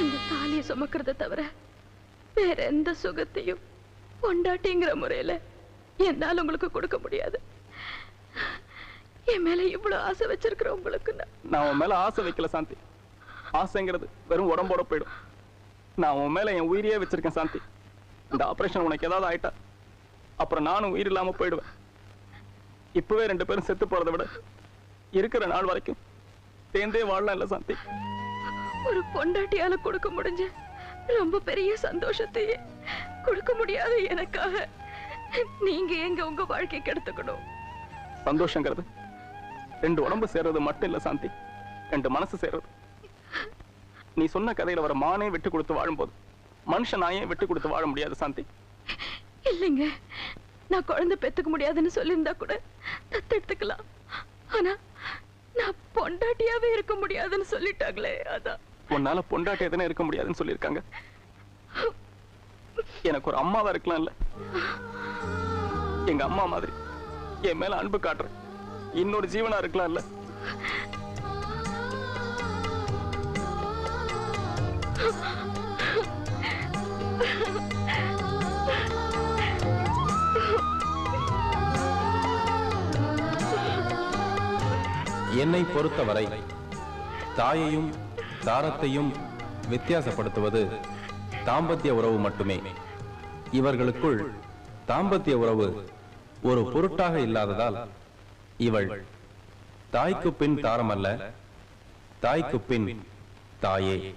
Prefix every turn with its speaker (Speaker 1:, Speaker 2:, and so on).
Speaker 1: இந்த தாலியை சுமக்கிறத தவிர வேற எந்த சுகத்தையும் கொண்டாட்டிங்கிற முறையில என்னால உங்களுக்கு கொடுக்க முடியாது. என் மேல இவ்வளவு ஆசை வச்சிருக்கிற உங்களுக்கு நான்
Speaker 2: உன் மேல ஆசை வைக்கல சாந்தி. ஆசைங்கிறது வெறும் உடம்போட போயிடும். நான் உன் மேல என் உயிரையே வச்சிருக்கேன் சாந்தி. இந்த ஆபரேஷன் உனக்கு ஏதாவது ஆயிட்டா அப்புறம் நானும் உயிர் இல்லாம போயிடுவேன். இப்பவே ரெண்டு பேரும் செத்து போறதை விட இருக்கிற நாள் வரைக்கும் தேந்தே வாழலாம் இல்ல சாந்தி.
Speaker 1: ஒரு பொண்டாட்டியால கொடுக்க முடிஞ்ச ரொம்ப பெரிய சந்தோஷத்தையே கொடுக்க முடியாத எனக்காக. நீங்க எங்க உங்க வாழ்க்கைக்கு எடுத்துக்கணும்?
Speaker 2: சந்தோஷங்கிறது. ரெண்டு உடம்பு சேர்றது மட்டும் இல்ல சாந்தி. ரெண்டு மனசு சேர்றது. நீ சொன்ன கதையில வர மானே விட்டு கொடுத்து வாழும்போது மனுஷன் நாயே விட்டு கொடுத்து வாழ முடியாது சாந்தி.
Speaker 1: இல்லைங்க. நான் குழந்தை பெத்துக்க முடியாதுன்னு சொல்லியிருந்தா கூட தத்தெடுத்துக்கலாம் ஆனா நான் பொண்டாட்டியாவே இருக்க முடியாதுன்னு சொல்லிட்டாங்களே அதான்.
Speaker 2: உன்னால பொண்டாட்டி எதனா இருக்க முடியாதுன்னு சொல்லியிருக்காங்க. எனக்கு ஒரு அம்மாவா இருக்கலாம் இல்ல எங்க அம்மா மாதிரி. என் மேல அன்பு காட்டுற. இன்னொரு ஜீவனா இருக்கலாம் இல்ல
Speaker 3: என்னை பொறுத்தவரை தாயையும் தாரத்தையும் வித்தியாசப்படுத்துவது தாம்பத்திய உறவு மட்டுமே. இவர்களுக்குள் தாம்பத்திய உறவு ஒரு பொருட்டாக இல்லாததால் இவள் தாய்க்கு பின் தாரமல்ல தாய்க்கு பின் தாயே.